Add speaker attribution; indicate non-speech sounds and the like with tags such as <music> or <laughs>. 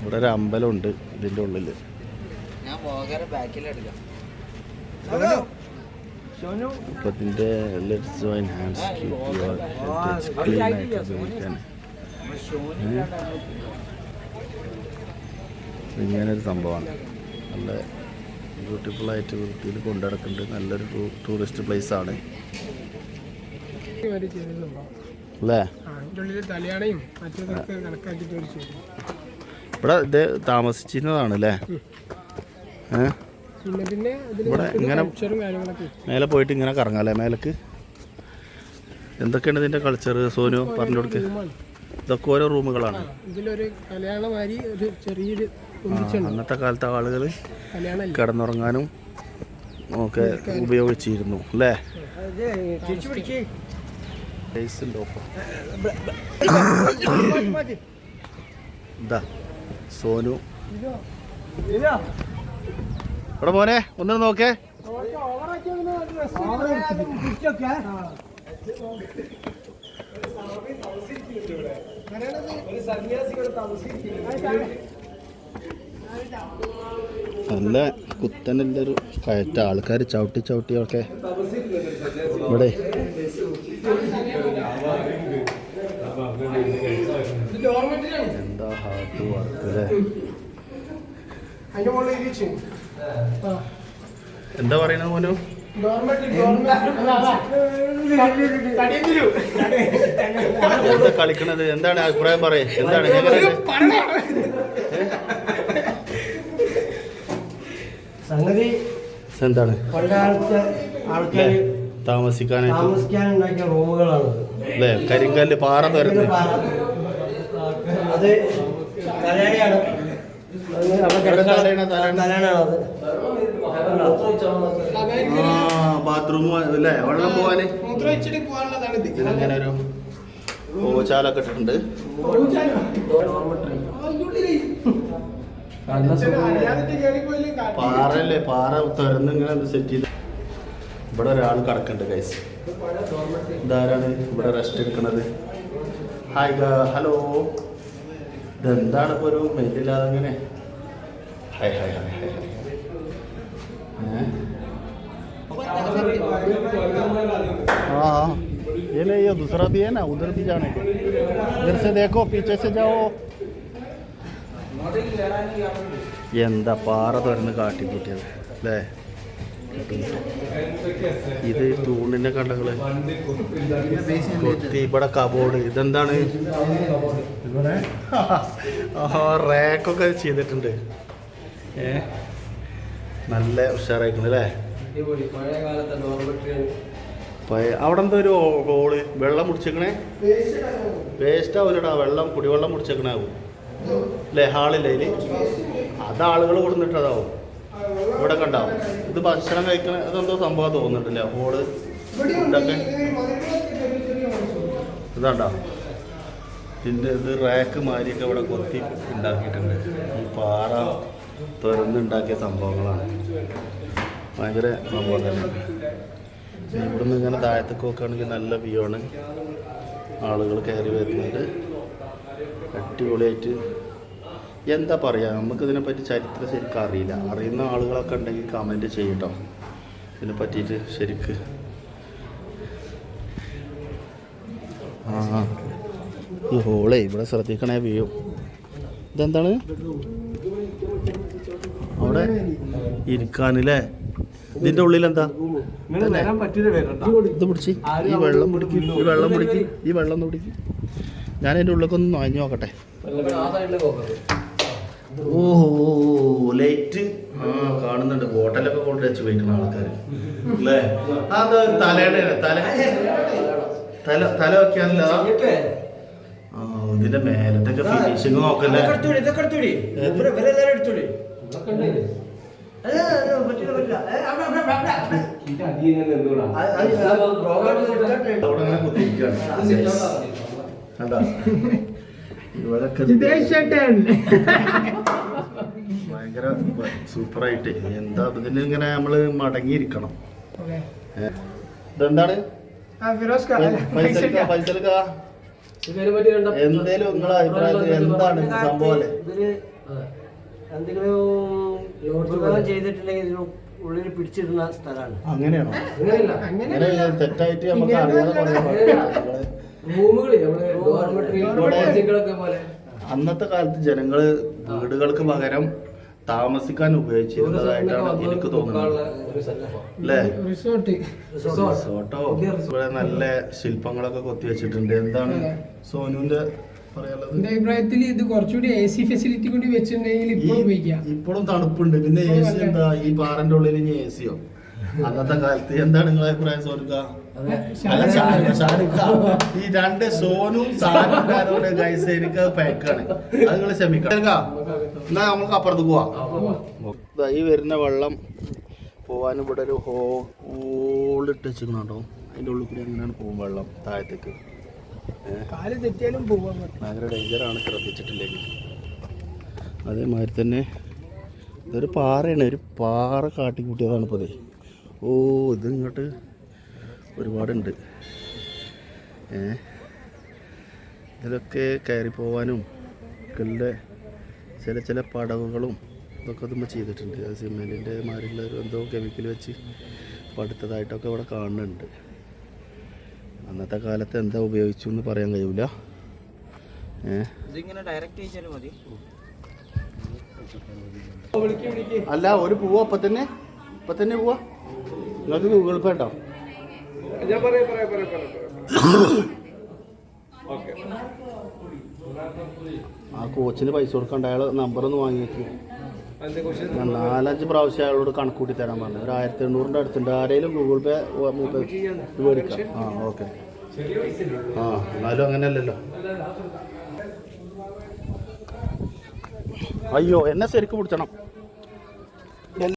Speaker 1: ഇവിടെ ഒരു അമ്പലമുണ്ട് ഇതിന്റെ ഉള്ളിൽ let's join hands keep your clean ആയിട്ട് ഉപയോഗിക്കാൻ. ഇങ്ങനൊരു സംഭവമാണ്. നല്ല ബ്യൂട്ടിഫുൾ ആയിട്ട് വൃത്തിയിൽ കൊണ്ടു നടക്കുന്നുണ്ട് നല്ലൊരു ടൂറിസ്റ്റ് പ്ലേസ് ആണ്. ഇവിടെ ഇത് താമസിച്ചിരുന്നതാണ് അല്ലേ ഇവിടെ ഇങ്ങനെ മേലെ പോയിട്ട് ഇങ്ങനെ കറങ്ങാം അല്ലേ മേലക്ക്? എന്തൊക്കെയാണ് ഇതിന്റെ കൾച്ചർ സോനു പറഞ്ഞു കൊടുക്ക്. ഇതൊക്കെ ഓരോ റൂമുകളാണ്. അന്നത്തെ കാലത്തെ ആളുകൾ കിടന്നുറങ്ങാനും ഒക്കെ ഉപയോഗിച്ചിരുന്നു അല്ലേ ഉണ്ട് ഒപ്പം. ഇതാ സോനു. ഇവിടെ മോനെ ഒന്ന് നോക്കേ. നല്ല കുത്തനല്ലൊരു കയറ്റ. ആൾക്കാർ ചവിട്ടി ചവിട്ടിയൊക്കെ. ഇവിടെ എന്താ ഹാർഡ് വർക്ക് അല്ലേ? എന്താ പറയുന്നത് മോനു?
Speaker 2: Government government.
Speaker 1: എന്താ കളിക്കണത്? എന്താണ് അഭിപ്രായം പറയേ? എന്താണ്?
Speaker 3: സംഗതി
Speaker 1: എന്താണ്?
Speaker 3: ആൾക്കാർ
Speaker 1: താമസിക്കാനായിട്ട്.
Speaker 3: താമസിക്കാൻ ഉണ്ടാക്കിയ റൂമുകളാണ്
Speaker 1: അല്ലേ? കരിങ്കല്ല് പാറ തുരന്ന്. ആ ബാത്റൂം അല്ലേ വെള്ളം പോവാന്? അങ്ങനെ ഒരു ഓച്ചാലൊക്കെ ഇട്ടിട്ടുണ്ട്. പാറല്ലേ പാറ തുറന്ന് ഇങ്ങനെ സെറ്റ് ചെയ്ത്. ഇവിടെ ഒരാൾ കിടക്കുന്നുണ്ട് കൈസ് ഇതാരാണ് ഇവിടെ റെസ്റ്റ് എടുക്കുന്നത് ഹായ് ഹലോ ഇതെന്താണ് ഇപ്പോൾ ഒരു മെയിലില്ലാതെ ഇങ്ങനെ hi hi hi hi hi ഏ? हाँ हाँ ये नहीं ये दूसरा भी है ना उधर भी जाने को इधर से देखो पीछे से जाओ എന്താ പാറ തുറന്ന് കാട്ടിക്കൂട്ടിയത് അല്ലേ ഇത് തൂണിന്റെ കടകൾ കൊത്തി ഇവിടെ കബോർഡ് ഇതെന്താണ്? <laughs> റേക്കൊക്കെ ചെയ്തിട്ടുണ്ട്. ഏ? നല്ല ഉഷാറായിട്ടുണ്ട് അല്ലേ? അവിടെ എന്തോ ഒരു ഹോൾ വെള്ളം മുടിച്ചേക്കണേ വേസ്റ്റ് ആവില്ലടാ വെള്ളം കുടിവെള്ളം മുടിച്ചേക്കണാവും അല്ലേ? ഹാളില്ലേ അത് ആളുകൾ കൊടുത്തിട്ടതാവും ഇവിടെ കണ്ടാവും ഇത് ഭക്ഷണം കഴിക്കണ ഇതെന്തോ സംഭവം തോന്നിട്ടില്ല ഹോൾ ഫുഡൊക്കെ ഇതാണ്ടോ. ഇതിന്റെ ഇത് റാക്ക് മാരിയൊക്കെ ഇവിടെ കൊത്തി ഉണ്ടാക്കിയിട്ടുണ്ട്. ഈ പാറ തുറന്നുണ്ടാക്കിയ സംഭവങ്ങളാണ്. ഭയങ്കര സംഭവം തന്നെ. ഇവിടുന്ന് ഇങ്ങനെ താഴത്തേക്ക് നോക്കുകയാണെങ്കിൽ നല്ല വ്യൂ ആണ്. ആളുകൾ കയറി വരുന്നുണ്ട്. അടിപൊളിയായിട്ട് എന്താ പറയുക നമുക്കിതിനെപ്പറ്റി ചരിത്രം ശരിക്കും അറിയില്ല. അറിയുന്ന ആളുകളൊക്കെ ഉണ്ടെങ്കിൽ കമന്റ് ചെയ്യട്ടോ. ഇതിനെ പറ്റിയിട്ട് ശരിക്ക്. ആ. ഈ ഹോളേ ഇവിടെ ശ്രദ്ധിക്കണേ വ്യൂ ഇതെന്താണ്? അവിടെ ഇരിക്കാനല്ലേ? ഇതിന്റെ ഉള്ളിൽ എന്താ ഇത് പിടിച്ച്. ഈ വെള്ളം പിടിക്കും. ഈ വെള്ളം പിടിക്കും. ഈ വെള്ളം ഒന്ന് പിടിക്കും. ഞാൻ എന്റെ ഉള്ളിലൊക്കെ നോഞ്ഞു നോക്കട്ടെ. ഓഹോ ലൈറ്റ്. ആ കാണുന്നുണ്ട്. ബോട്ടലൊക്കെ കൊണ്ട് വെച്ച് വയ്ക്കുന്ന ആൾക്കാർ അല്ലേ? അത് തലയുടെ തല. തല തല വെക്കാനല്ല ആ ഇതിന്റെ മേലത്തെ ഫിനിഷിങ് നോക്കല്ലേ?
Speaker 3: ഇതൊക്കെ <laughs> <laughs>
Speaker 1: ഭയങ്കര സൂപ്പറായിട്ട്. എന്താ ഇതിന് ഇങ്ങനെ നമ്മൾ മടങ്ങിയിരിക്കണം. ഇതെന്താണ്? എന്തേലും നിങ്ങളെ അഭിപ്രായത്തിൽ എന്താണ് സംഭവം
Speaker 3: ഇതിൽ എന്തെങ്കിലും ചെയ്തിട്ടുണ്ടെങ്കിൽ ഉള്ളിൽ പിടിച്ചിടുന്ന സ്ഥലമാണ്.
Speaker 1: അങ്ങനെയാണോ?
Speaker 3: അങ്ങനെയല്ല.
Speaker 2: അങ്ങനെ
Speaker 1: തെറ്റായിട്ട് നമുക്ക് അറിയാതെ അന്നത്തെ കാലത്ത് ജനങ്ങൾ വീടുകൾക്ക് പകരം താമസിക്കാൻ ഉപയോഗിച്ചിരുന്നതായിട്ടാണ് എനിക്ക് തോന്നുന്നത്. അല്ലേ?
Speaker 2: റിസോർട്ട്.
Speaker 1: ഇവിടെ നല്ല ശില്പങ്ങളൊക്കെ കൊത്തി വെച്ചിട്ടുണ്ട്. എന്താണ് സോനുവിന്റെ പറയാനുള്ളത്?
Speaker 2: എന്റെ അഭിപ്രായത്തിൽ ഇത് കുറച്ചുകൂടി എ സി ഫെസിലിറ്റി കൂടി വെച്ചിട്ടുണ്ടെങ്കിൽ ഇപ്പോൾ ഉപയോഗിക്കാം.
Speaker 1: ഇപ്പോഴും തണുപ്പുണ്ട്. പിന്നെ എ സി എന്താ? ഈ പാറന്റെ ഉള്ളിൽ ഇനി എ സിയോ അന്നത്തെ കാലത്ത് എന്താണ് നിങ്ങളെ അഭിപ്രായം സോനുക്ക? ഷാനിക്ക. ഈ രണ്ട് സോനും സാനുക്കാരോട് ഗൈസ് എനിക്ക് പേക്കാണ് അത് നിങ്ങൾ ശ്രമിക്കാം എന്നാ നമുക്ക് അപ്പുറത്ത് പോവാം. ഈ വരുന്ന വെള്ളം പോവാൻ ഇവിടെ ഒരു ഹോ ഹോളിട്ട് വെച്ചിരിക്കണോ അതിന്റെ ഉള്ളിൽ കൂടി അങ്ങനെയാണ് പോകും വെള്ളം താഴത്തേക്ക്?
Speaker 2: ഭയങ്കര ഡേഞ്ചർ ആണ്
Speaker 1: ഭയങ്കര ഡേഞ്ചറാണ് ശ്രദ്ധിച്ചിട്ടില്ലെങ്കിൽ. അതേമാതിരി തന്നെ ഇതൊരു പാറയാണ്. ഒരു പാറ കാട്ടിക്കൂട്ടിയതാണ് ഇപ്പോൾ ഓ ഇത് ഇങ്ങോട്ട് ഒരുപാടുണ്ട്. ഏ ഇതിലൊക്കെ കയറി പോവാനും ഒക്കെ ചില ചില പടവുകളും ഇതൊക്കെ ഇതുമ്പോൾ ചെയ്തിട്ടുണ്ട്. അത് സിമെന്റിന്റെ മാതിരിയുള്ള ഒരു എന്തോ കെമിക്കൽ വെച്ച് പടുത്തതായിട്ടൊക്കെ ഇവിടെ കാണുന്നുണ്ട്. അന്നത്തെ കാലത്ത് എന്താ ഉപയോഗിച്ചു എന്ന് പറയാൻ കഴിയൂല. ഏഹ്
Speaker 4: ഇതിങ്ങനെ ഡയറക്റ്റ് ചോദിച്ചാലും
Speaker 1: അല്ല ഒരു പൂവ് അപ്പം തന്നെ ഇപ്പം തന്നെ പോവാ? നിങ്ങൾക്ക് ഗൂഗിൾ പേ ഉണ്ടോ?
Speaker 2: ഞാൻ പറയാം പറയാം പറയാം പറയാം
Speaker 1: ആ കോച്ചിന് പൈസ കൊടുക്കണ്ട അയാൾ നമ്പർ ഒന്ന് വാങ്ങിയേക്ക്. ഞാൻ നാലഞ്ച് പ്രാവശ്യം അയാളോട് കണക്കൂട്ടി തരാൻ പറഞ്ഞു. ഒരു ആയിരത്തി എണ്ണൂറിന്റെ അടുത്തുണ്ട് ആരെങ്കിലും ഗൂഗിൾ പേ മേടിക്കാം. ആ ഓക്കെ. ആ എന്നാലും അങ്ങനെയല്ലല്ലോ. അയ്യോ എന്നെ ശരിക്കും പിടിച്ചണം.